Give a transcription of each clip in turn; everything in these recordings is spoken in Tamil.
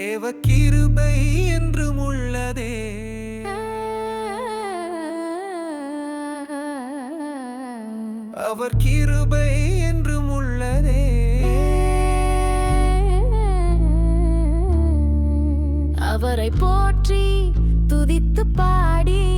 தேவ கிருபை என்றும் உள்ளதே. அவர் கிருபை என்றும் உள்ளதே. அவரை போற்றி துதித்து பாடி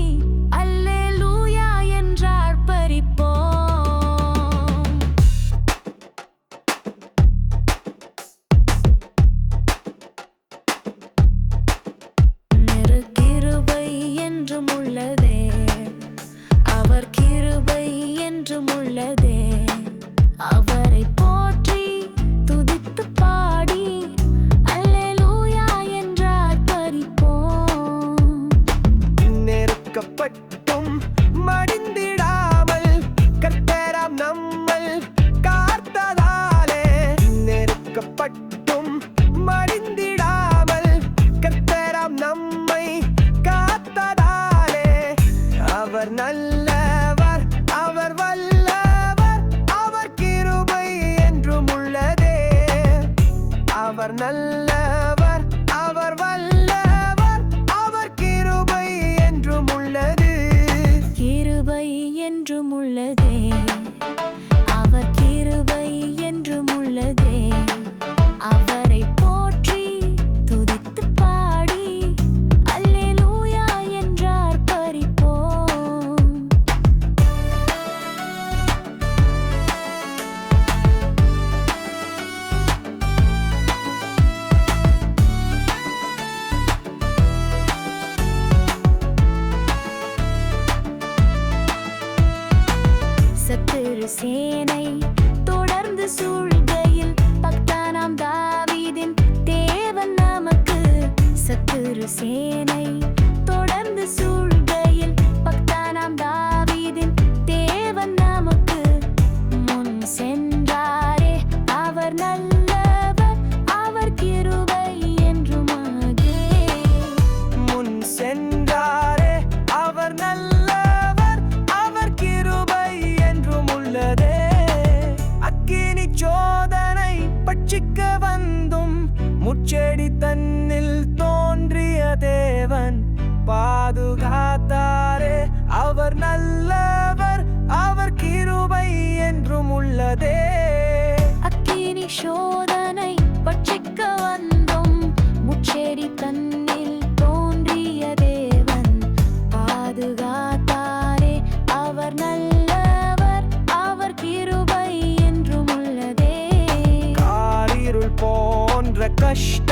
அவர் நல்லவர் அவர் வல்லவர் அவர் கிருபை என்றும் உள்ளது. கிருபை என்றும் உள்ளதே. தேசத்திரு சேனை தொடர்ந்து சூழ முயற்சிக்க வந்தும் முச்சே crushed